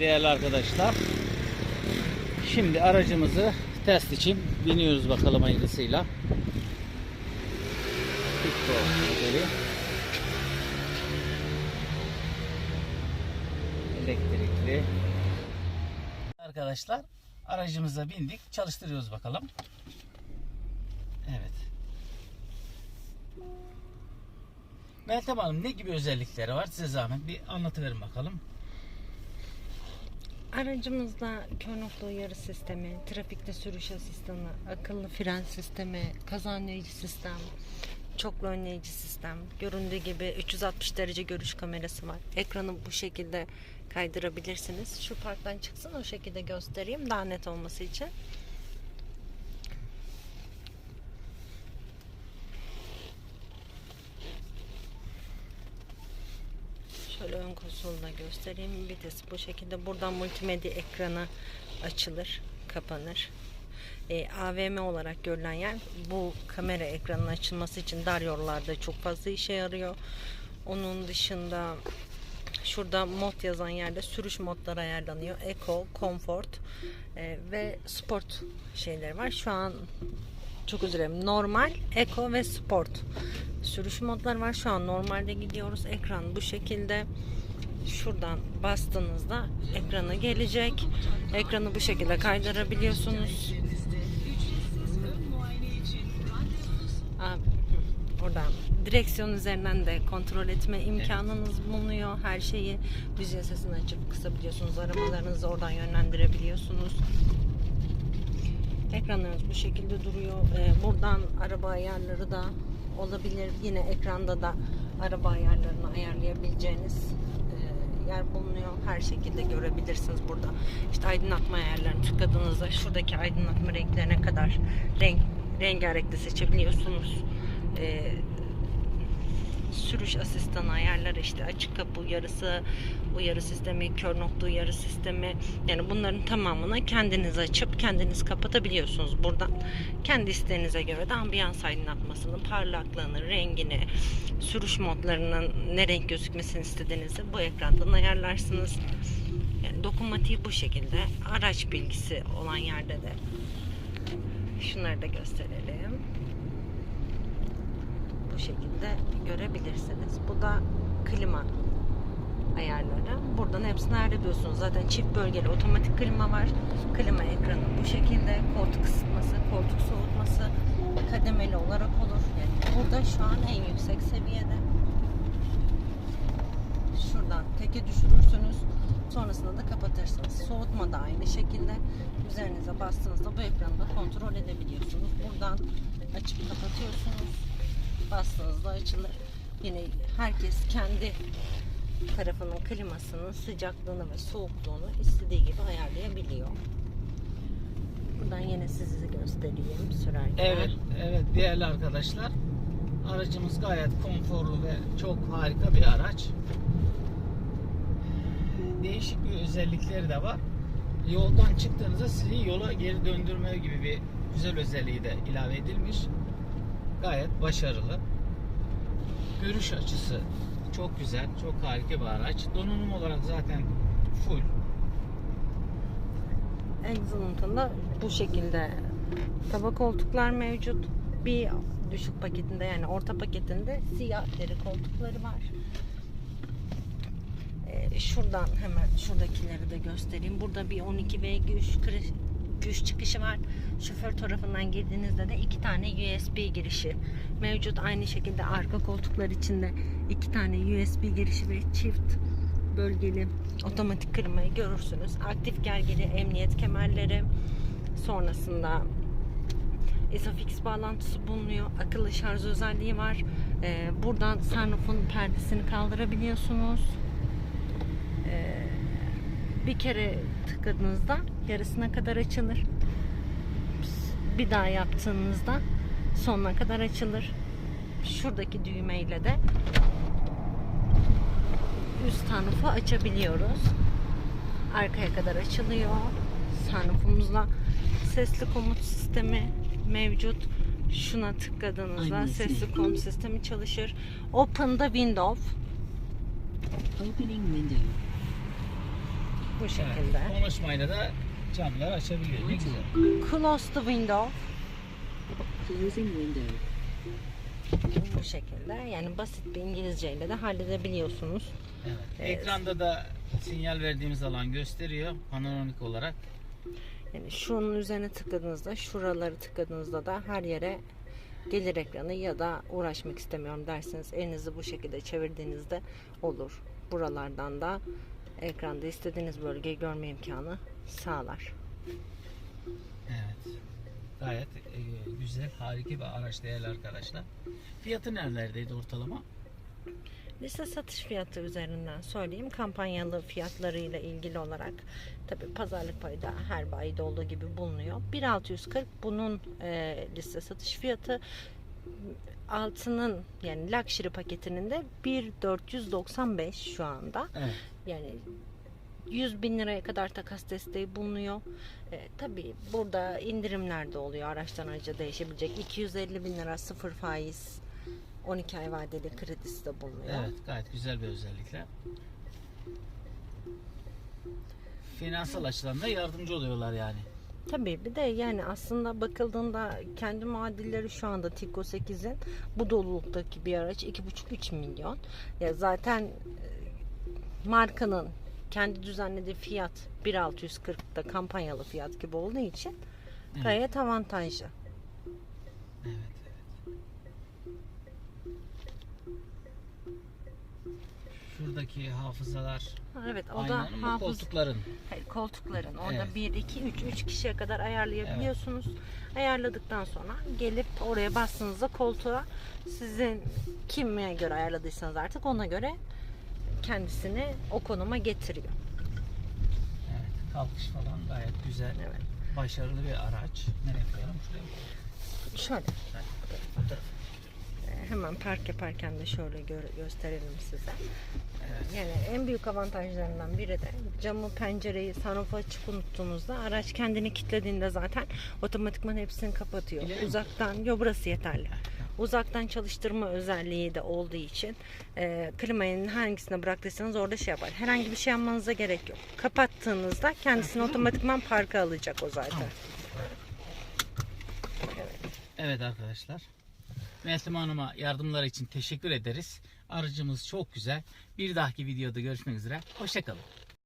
değerli arkadaşlar. Şimdi aracımızı test için biniyoruz bakalım hayırlısıyla. Elektrikli. Arkadaşlar aracımıza bindik. Çalıştırıyoruz bakalım. Evet. Meltem Hanım ne gibi özellikleri var? Size zahmet bir anlatıverin bakalım. Aracımızda kör nokta uyarı sistemi, trafikte sürüş asistanı, akıllı fren sistemi, kaza önleyici sistem, çoklu önleyici sistem, göründüğü gibi 360 derece görüş kamerası var. Ekranı bu şekilde kaydırabilirsiniz. Şu parktan çıksın o şekilde göstereyim daha net olması için. Şöyle ön konsolunu da göstereyim. Vites bu şekilde. Buradan multimedya ekranı açılır, kapanır. E, AVM olarak görülen yer bu kamera ekranının açılması için dar yollarda çok fazla işe yarıyor. Onun dışında şurada mod yazan yerde sürüş modları ayarlanıyor. Eco, Comfort e, ve Sport şeyleri var. Şu an çok özür dilerim. Normal, Eco ve Sport sürüş modları var. Şu an normalde gidiyoruz. Ekran bu şekilde. Şuradan bastığınızda ekrana gelecek. Ekranı bu şekilde kaydırabiliyorsunuz. Oradan direksiyon üzerinden de kontrol etme imkanınız bulunuyor. Her şeyi müziğin sesini açıp kısabiliyorsunuz. Aramalarınızı oradan yönlendirebiliyorsunuz. Ekranlarımız bu şekilde duruyor. Ee, buradan araba ayarları da olabilir. Yine ekranda da araba ayarlarını ayarlayabileceğiniz e, yer bulunuyor. Her şekilde görebilirsiniz burada. İşte aydınlatma ayarlarını tıkladığınızda şuradaki aydınlatma renklerine kadar renk rengarenk de seçebiliyorsunuz. Ee, sürüş asistanı ayarları işte açık kapı uyarısı, uyarı sistemi, kör nokta uyarı sistemi yani bunların tamamını kendiniz açıp kendiniz kapatabiliyorsunuz buradan. Kendi isteğinize göre de ambiyans aydınlatmasını, parlaklığını, rengini, sürüş modlarının ne renk gözükmesini istediğinizi bu ekrandan ayarlarsınız. Yani dokunmatiği bu şekilde. Araç bilgisi olan yerde de şunları da gösterelim şekilde görebilirsiniz. Bu da klima ayarları. Buradan hepsini ayarlıyorsunuz. Zaten çift bölgeli otomatik klima var. Klima ekranı bu şekilde. Koltuk ısıtması, koltuk soğutması kademeli olarak olur. Yani burada şu an en yüksek seviyede. Şuradan teke düşürürsünüz. Sonrasında da kapatırsınız. Soğutma da aynı şekilde. Üzerinize bastığınızda bu ekranı da kontrol edebiliyorsunuz. Buradan açıp kapatıyorsunuz bastığınızda açılır. Yine herkes kendi tarafının klimasının sıcaklığını ve soğukluğunu istediği gibi ayarlayabiliyor. Buradan yine sizi göstereyim sürerken. Evet, evet değerli arkadaşlar. Aracımız gayet konforlu ve çok harika bir araç. Değişik bir özellikleri de var. Yoldan çıktığınızda sizi yola geri döndürme gibi bir güzel özelliği de ilave edilmiş gayet başarılı. Görüş açısı çok güzel, çok harika bir araç. Donanım olarak zaten full. Exelent'ında bu şekilde tava koltuklar mevcut. Bir düşük paketinde yani orta paketinde siyah deri koltukları var. Ee, şuradan hemen şuradakileri de göstereyim. Burada bir 12 V3 giriş çıkışı var. Şoför tarafından girdiğinizde de iki tane USB girişi mevcut. Aynı şekilde arka koltuklar içinde iki tane USB girişi ve çift bölgeli otomatik kırmayı görürsünüz. Aktif gergeli emniyet kemerleri sonrasında Isofix bağlantısı bulunuyor. Akıllı şarj özelliği var. Ee, buradan sunroof'un perdesini kaldırabiliyorsunuz. Bir kere tıkladığınızda yarısına kadar açılır. Bir daha yaptığınızda sonuna kadar açılır. Şuradaki düğmeyle de üst sunroof'u açabiliyoruz. Arkaya kadar açılıyor. Sunroof'umuzla sesli komut sistemi mevcut. Şuna tıkladığınızda Aynı sesli şey. komut sistemi çalışır. Open the window. Opening window. Bu şekilde. Evet, konuşmayla da camları açabiliyor. Ne güzel. Close the window. Closing window. Bu şekilde. Yani basit bir İngilizceyle de halledebiliyorsunuz. Evet. Evet. Ekranda da sinyal verdiğimiz alan gösteriyor panoramik olarak. Yani şunun üzerine tıkladığınızda, şuraları tıkladığınızda da her yere gelir ekranı ya da uğraşmak istemiyorum derseniz elinizi bu şekilde çevirdiğinizde olur. Buralardan da ekranda istediğiniz bölgeyi görme imkanı sağlar. Evet. Gayet e, güzel, harika bir araç değerli arkadaşlar. Fiyatı nerelerdeydi ortalama? Liste satış fiyatı üzerinden söyleyeyim. Kampanyalı fiyatlarıyla ilgili olarak tabi pazarlık payı da her bayide olduğu gibi bulunuyor. 1640 bunun e, liste satış fiyatı altının yani luxury paketinin de 1495 şu anda. Evet. Yani 100 bin liraya kadar takas desteği bulunuyor. E, tabii burada indirimler de oluyor. Araçtan araca değişebilecek. 250 bin lira sıfır faiz 12 ay vadeli kredisi de bulunuyor. Evet, gayet güzel bir özellikle. Finansal açıdan da yardımcı oluyorlar yani. Tabii bir de yani aslında bakıldığında kendi muadilleri şu anda Tico 8'in bu doluluktaki bir araç 2,5-3 milyon. Ya zaten e, markanın kendi düzenlediği fiyat 1.640'da kampanyalı fiyat gibi olduğu için Evet. gayet avantajlı. Evet. Şuradaki hafızalar Evet o da mı hafız koltukların? Hayır, koltukların. Orada Evet. 1, 2, 3, 3 kişiye kadar ayarlayabiliyorsunuz. Ayarladıktan sonra gelip oraya bastığınızda koltuğa sizin kime göre ayarladıysanız artık ona göre kendisini o konuma getiriyor. Evet, kalkış falan gayet güzel. Evet. Başarılı bir araç. Nereye koyalım? Şuraya koyalım? Şöyle Bu tarafa. Hemen park yaparken de şöyle gö- gösterelim size. Evet. Yani en büyük avantajlarından biri de camı, pencereyi, sunroof'u açık unuttuğunuzda araç kendini kilitlediğinde zaten otomatikman hepsini kapatıyor. Mi? Uzaktan, yo burası yeterli. Uzaktan çalıştırma özelliği de olduğu için e, klimayı hangisine bıraktıysanız orada şey yapar. Herhangi bir şey yapmanıza gerek yok. Kapattığınızda kendisini otomatikman parka alacak o zaten. Evet arkadaşlar. Meltem Hanım'a yardımları için teşekkür ederiz. Aracımız çok güzel. Bir dahaki videoda görüşmek üzere. Hoşçakalın.